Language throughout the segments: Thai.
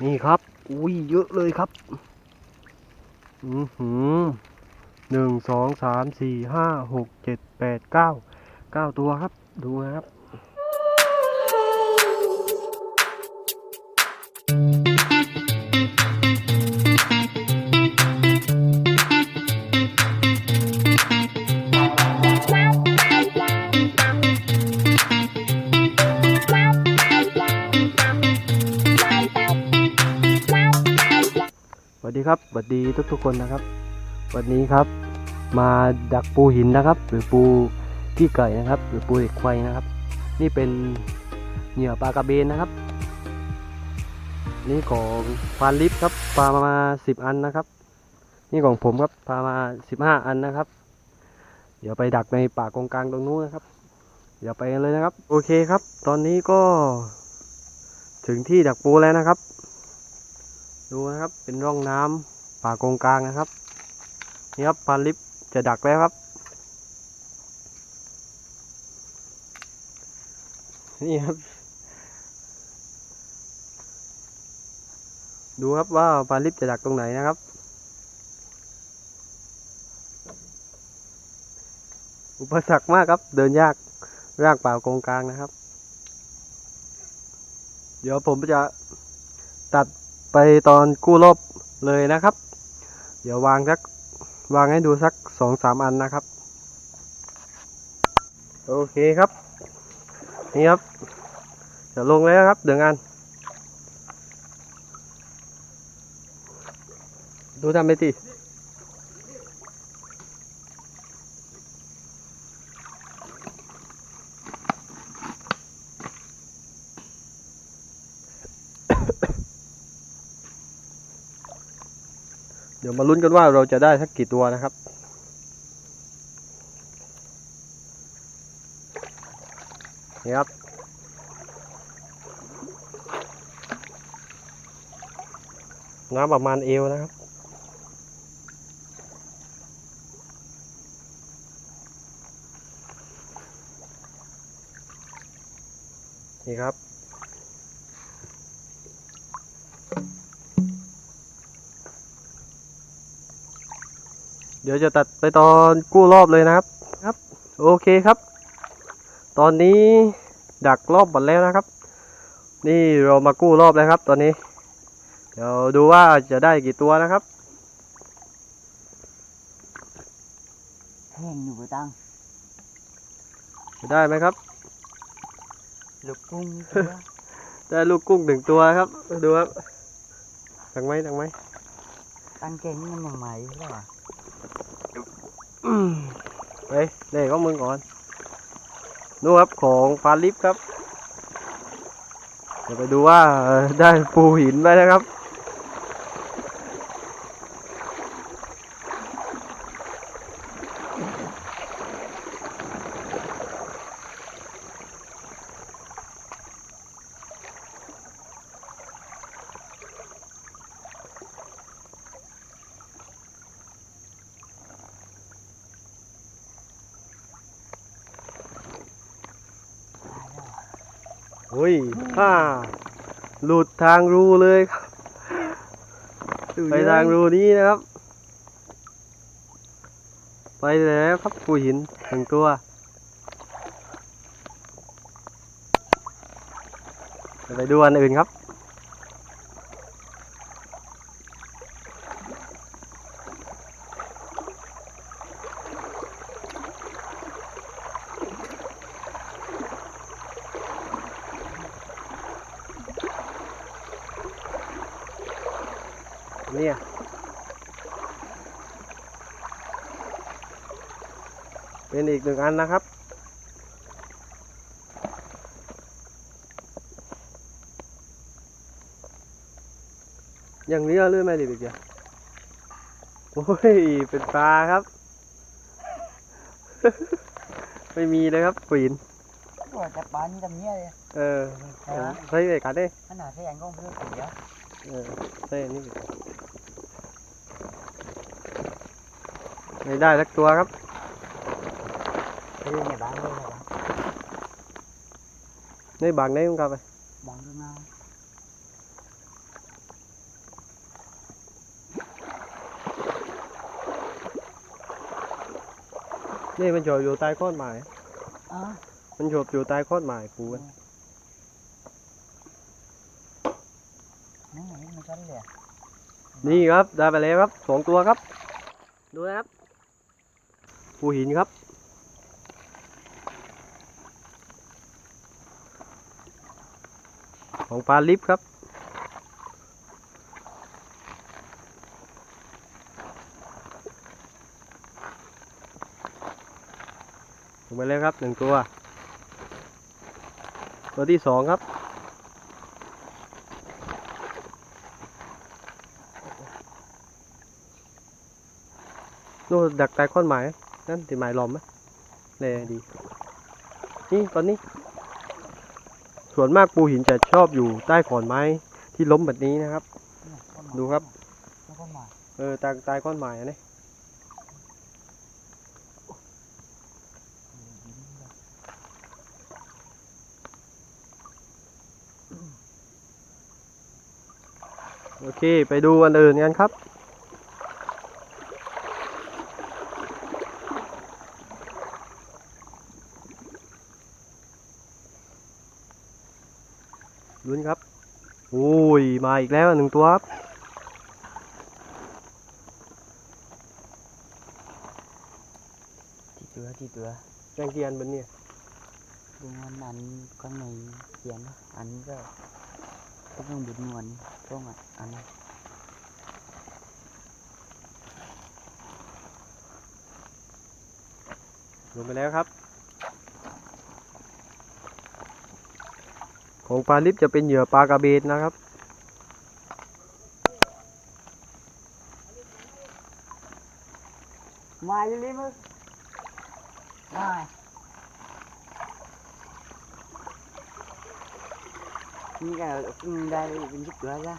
นี่ครับ อุ้ยเยอะเลยครับ อือหือหนึ่งสองสามสี่ห้าหกเจ็ดแปดเก้าเก้าตัวครับ ดูนะครับ สวัสดีทุกๆคนนะครับ วันนี้ครับ มาดักปูหินนะครับ หรือปูที่ไก่นะครับ หรือปูเด็กควายนะครับ นี่เป็นเหยื่อปลากระเบนนะครับ นี่ของฟานลิฟครับปลามาสิบอันนะครับ นี่ของผมครับปลามาสิบห้าอันนะครับ เดี๋ยวไปดักในป่ากงกลางตรงนู้นนะครับ เดี๋ยวไปกันเลยนะครับ โอเคครับ ตอนนี้ก็ ถึงที่ดักปูแล้วนะครับ ดูนะครับเป็นร่องน้ำ ป่ากงกลางนะครับ นี่ครับปลาลิฟจะดักแล้วครับ นี่ครับ ดูครับว่าปลาลิฟจะดักตรงไหนนะครับ อุปสรรคมากครับ เดินยากยากป่ากงกลางนะครับ เดี๋ยวผมจะตัดไปตอนกู้รอบเลยนะครับ เดี๋ยววางสักวางให้ดูสักสองสามอันนะครับ โอเคครับ นี่ครับเดี๋ยวลงเลยนะครับเดืองอัน ดูทำไปที ดี๋ยวมาลุ้นกันว่าเราจะได้สักกี่ตัวนะครับ นี่ครับ น้ำประมาณเอวนะครับ นี่ครับ เดี๋ยวจะตัดไปตอนกู้รอบเลยนะครับครับ โอเคครับ ตอนนี้ดักรอบหมดแล้วนะครับ นี่เรามากู้รอบแล้วครับ ตอนนี้ เดี๋ยวดูว่าจะได้กี่ตัวนะครับแห้งอยู่บ่ตังจะได้ไหมครับ ลูกกุ้งตัวได้ลูกกุ้งหนึ่งตัวครับ ดูครับดังไหมดังไหมตังเก่งมันยังใหม่ใช่ป่ะอื มไปเล่ของมึงก่อน ดูครับของฟาลิฟครับ เดี๋ยวไปดูว่าได้ปูหินไหมนะครับ โอ้ยฮ่าหลุดทางรูเลยครับไปทางรูนี้นะครับ ไปแล้วครับปูหินหนึ่งตัวเดี๋ยวไปดูอันอื่นครับ เนี่ยเป็นอีกหนึ่งอันนะครับ อย่างนี้เลื่อนไม่ดีอีกอย่างโอ้ย เป็นปลาครับ ไม่มีเลยครับปีนว่าจะปานทำเนี้ยเลย เออใช่ไหมใช่เลยกันเด้ขนาดแห้งก็เพื่อเสีย เต้นี่ไม่ได้สักตัวครับนี่ในบางเลยครับในบางได้มั้งครับไปบางด้วยนะนี่มันโยบอยู่ใต้ก้อนไม้มันโยบอยู่ใต้ก้อนไม้ปูน นี่ครับได้ไปแล้วครับสองตัวครับ ดูนะครับปูหินครับ ของปลาลิฟครับลงไปแล้วครับหนึ่งตัว ตัวที่สองครับ นู่นดักใต้ข้อนไม้นั่นติไม้ลอมไหมเลยดี นี่ตอนนี้ ส่วนมากปูหินจะชอบอยู่ใต้ขอนไม้ที่ล้มแบบนี้นะครับ ดูครับ เออต้ใต้ก้อนไม้อันนี้โอเค ไปดูอันอื่นกันครับ ลุ้นครับโอ้ยมาอีกแล้วหนึ่งตัวครับที่ตัวที่ตัวแรงเกียนบนเนี่ยดูมันอันข้างในเขียนนะอันนี้ก็ต้องบุดนวลต้องอะอันนี้ลงไปแล้วครับ ของปลาลิฟจะเป็นเหยื่อปลากระเบนนะครับ มาอยู่นี่มึงมานี่ก็อืมได้เป็นชุดตัวจ้ะ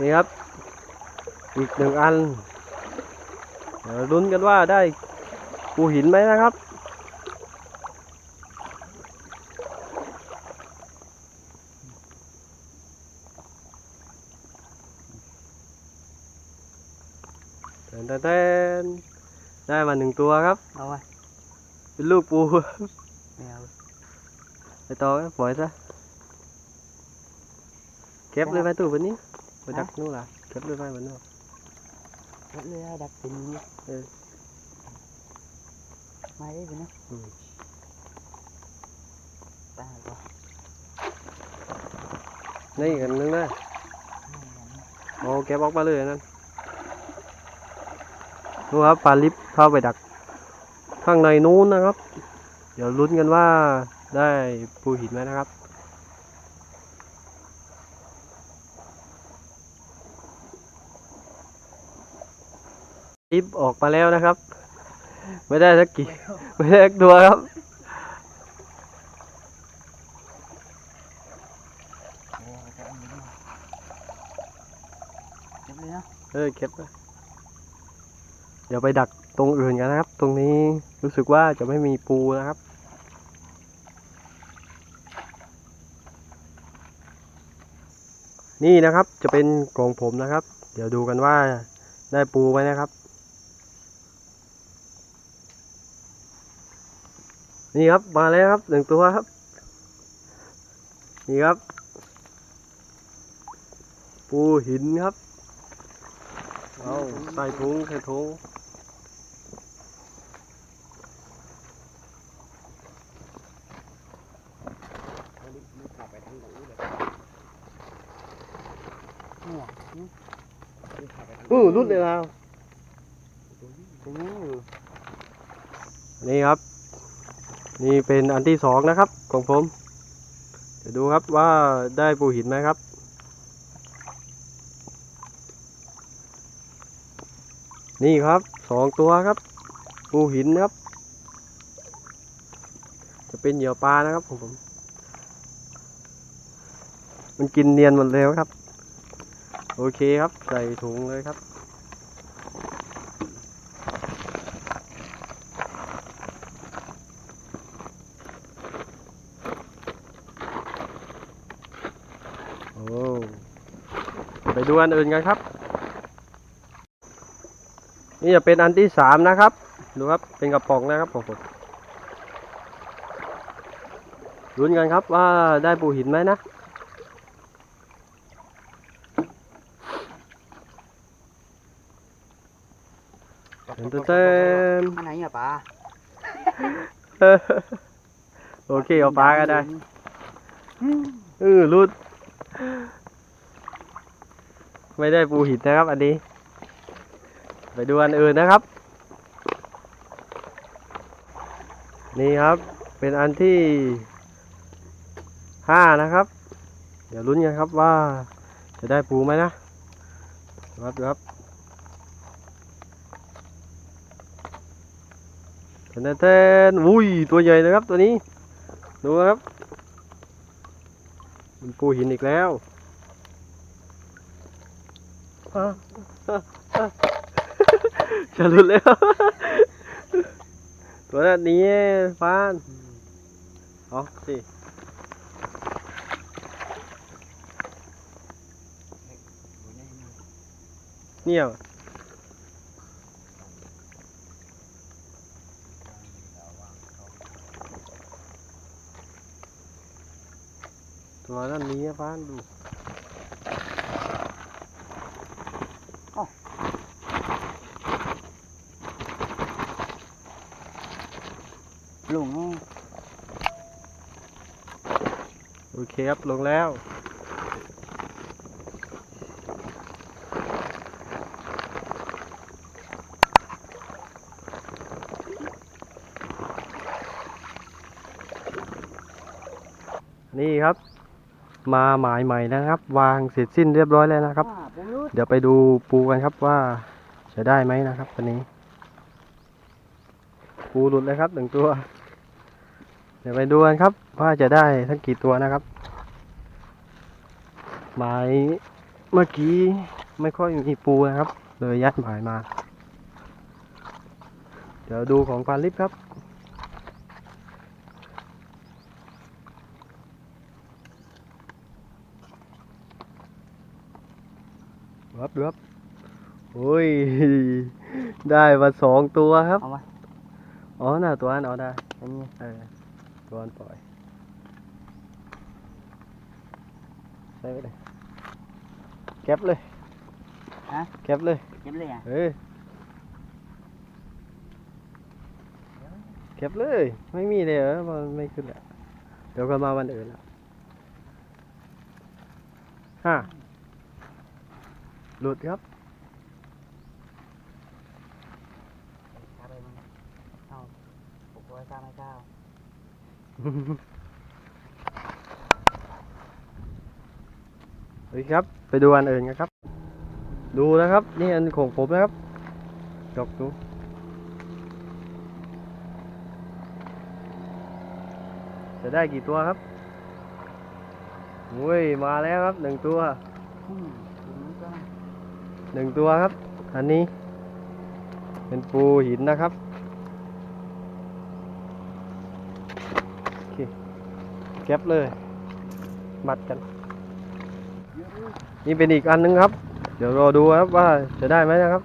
นี่ครับ อีกหนึ่งอันเดี๋ยวลุ้นกันว่าได้ปูหินไหมนะครับ แตนแตนได้มาหนึ่งตัวครับ เอาไว้เป็นลูกปูไม่เอาไปต่อครับปล่อยซะเก็บเลยไปตู้วันนี้ไปดักนู่นล่ะเก็บเลยไปวันนู้นรถเรือดักเป็นนี้เออมาได้เป็นนะอืมตายก่อนนี่อีกอันนึงนะโอ้เก็บออกมาเลยอันนั่น ดูครับปลาลิฟเข้าไปดัก ข้างในนู้นนะครับ เดี๋ยวลุ้นกันว่าได้ปูหินไหมนะครับลิฟออกมาแล้วนะครับ ไม่ได้สักกี่ไม่ได้สักตัวครับโอ้จะเอาอย่างนี้มาเก็บเลยเนาะเออเก็บไว้ เดี๋ยวไปดักตรงอื่นกันนะครับ ตรงนี้รู้สึกว่าจะไม่มีปูนะครับ นี่นะครับจะเป็นกล่องผมนะครับ เดี๋ยวดูกันว่าได้ปูไหมนะครับ นี่ครับมาแล้วครับหนึ่งตัวครับ นี่ครับ ปูหินครับเอาใส่ถุงใส่ถุง เนี่ยนี่ อือรุดเลยแล้วตรงนี้อยู่นี่ครับ นี่เป็นอันที่สองนะครับ ของผม เดี๋ยวดูครับว่าได้ปูหินไหมครับ นี่ครับสองตัวครับ ปูหินครับ จะเป็นเหยื่อปลานะครับของผม มันกินเนียนหมดแล้วครับ โอเคครับใส่ถุงเลยครับ โอ้ไปดูอันอื่นกันครับ นี่จะเป็นอันที่สามนะครับ ดูครับ เป็นกระป๋องนะครับผมลุ้นกันครับว่าได้ปูหินไหมนะ เต้นเต้นอันไหนอะปลาโอเคเอาปลาก็ได้เออรุด ไม่ได้ปูหินนะครับ อันนี้ ไปดูอันอื่นนะครับ นี่ครับ เป็นอันที่ห้านะครับ เดี๋ยวลุ้นกันครับว่าจะได้ปูไหมนะครับครับ เทนเทนอุ้ย ตัวใหญ่นะครับตัวนี้ ดูครับ มันปูหินอีกแล้วอะอะอะจะหลุดแล้ว ตัวนั้นนี้ฟานเอาสิเนี่ย ตัวนั้นนี้ฟานดูหลุงแน่โอเคครับ ลงแล้ว นี่ครับ มาหมายใหม่นะครับ วางเสร็จสิ้นเรียบร้อยแล้วนะครับ เดี๋ยวไปดูปูกันครับว่าจะได้ไหมนะครับวันนี้ ปูหลุดเลยครับหนึ่งตัว เดี๋ยวไปดูกันครับ ว่าจะได้ทั้งกี่ตัวนะครับหมายเมื่อกี้ไม่ค่อยมีปูนะครับ เลยยัดหมายมา เดี๋ยวดูของปลาลิฟครับ รับดูครับโอ้ย ได้มาสองตัวครับ เอามาอ๋อน่ะตัวนั้นเอาได้เป็นไงเออตัวนั้นปล่อยใส่ไปเลยเก็บเลยฮะเก็บเลย เก็บเลยอะเออเก็บเลย ไม่มีเลยเหรอมันไม่ขึ้นแหละเดี๋ยวก็มาวันอื่นละห้า หลุดครับข้าไปมันเอาหกร้อยเก้าไม่เก้าโอเคครับ ไปดูอันอื่นกันครับ ดูนะครับ นี่อันของผมนะครับจกดูจะได้กี่ตัวครับ อุ้ย มาแล้วครับหนึ่งตัว อืมถึงนี้ก็นะ หนึ่งตัวครับ อันนี้ เป็นปูหินนะครับโอเคเก็บเลย มัดกัน นี่เป็นอีกอันนึงครับ เดี๋ยวรอดูครับว่าจะได้ไหมนะครับ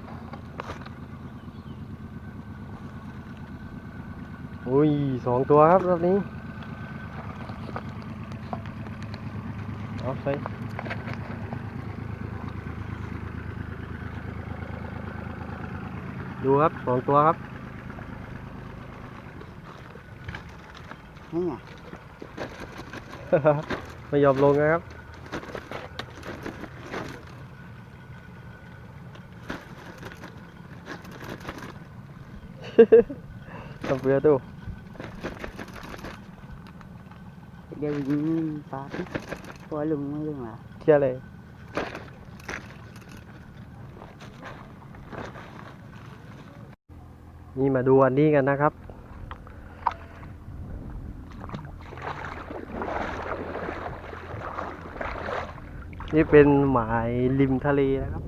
อุ้ยสองตัวครับรอบนี้ เอาไป ครับสองตัวครับนี่ไงไม่ยอมลงนะครับต้องเปลือตู้เดี๋ยวยิงปลาที่ตัวลุงไม่ลุงเหรอเที่ยเลย นี่มาดูอันนี้กันนะครับ นี่เป็นหมายริมทะเลนะครับ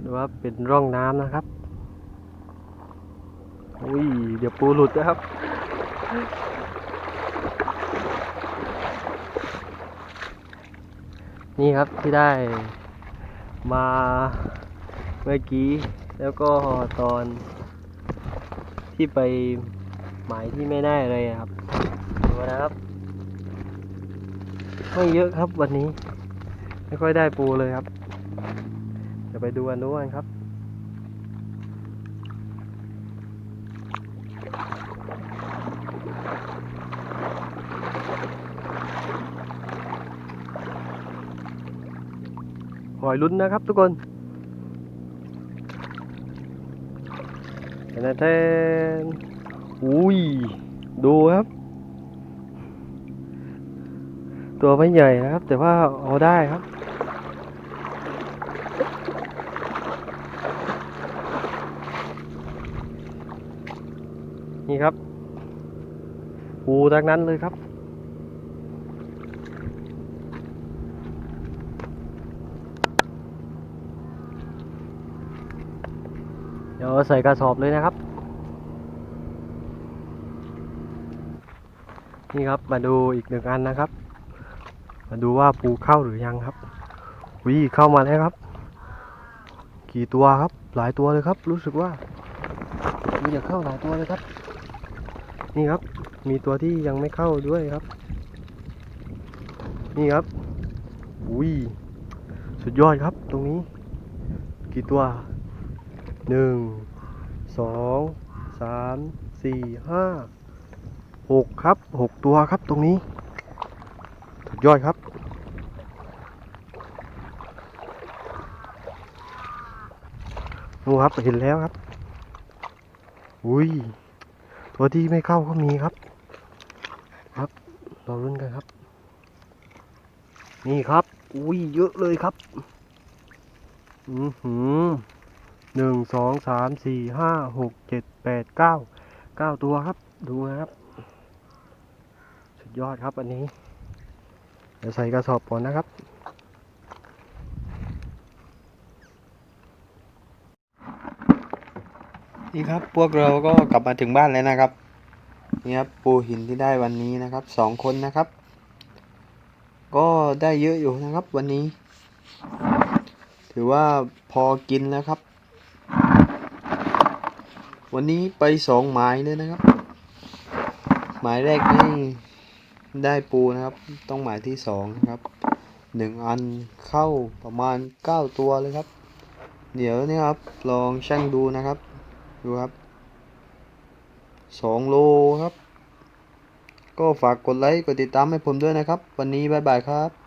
หรือว่าเป็นร่องน้ำนะครับ อุ้ย เดี๋ยวปูหลุดนะครับนี่ครับที่ได้มาเมื่อกี้ แล้วก็ตอนที่ไปหมายที่ไม่ได้อะไรครับดูนะครับไม่เยอะครับวันนี้ ไม่ค่อยได้ปูเลยครับเดี๋ยวไปดูอันนู้นกันครับหอยลุ้นนะครับทุกคนแท นแทนอุ้ย ดูครับ ตัวไม่ใหญ่นะครับ แต่ว่าเอาได้ครับนี่ครับปูทั้งนั้นเลยครับ เดี๋ยวใส่กระสอบเลยนะครับ นี่ครับมาดูอีกหนึ่งอันนะครับ มาดูว่าปูเข้าหรือยังครับวิเข้ามาแล้วครับ กี่ตัวครับหลายตัวเลยครับ รู้สึกว่ามีจะเข้าหลายตัวเลยครับ นี่ครับ มีตัวที่ยังไม่เข้าด้วยครับ นี่ครับอุ้ยสุดยอดครับตรงนี้ กี่ตัว หนึ่งสองสามสี่ห้าหกครับหกตัวครับตรงนี้สุดยอดครับ ดูครับเห็นแล้วครับ อุ้ย ตัวที่ไม่เข้าก็มีครับ ครับเราลุ้นกันครับ นี่ครับ อุ้ยเยอะเลยครับ อือหือ หนึ่งสองสามสี่ห้าหกเจ็ดแปดเก้าเก้าตัวครับ ดูนะครับ สุดยอดครับอันนี้ เดี๋ยวใส่กระสอบก่อนนะครับ นี่ครับพวกเราก็กลับมาถึงบ้านแล้วนะครับ นี่ครับปูหินที่ได้วันนี้นะครับสองคนนะครับ ก็ได้เยอะอยู่นะครับวันนี้ ถือว่าพอกินแล้วครับ วันนี้ไปสองหมายเลยนะครับ หมายแรกนี่ได้ปูนะครับ ต้องหมายที่สองนะครับหนึ่งอันเข้าประมาณเก้าตัวเลยครับ เดี๋ยวนี่ครับลองชั่งดูนะครับ ดูครับสองโลครับ ก็ฝากกดไลค์กดติดตามให้ผมด้วยนะครับ วันนี้บ๊ายบายครับ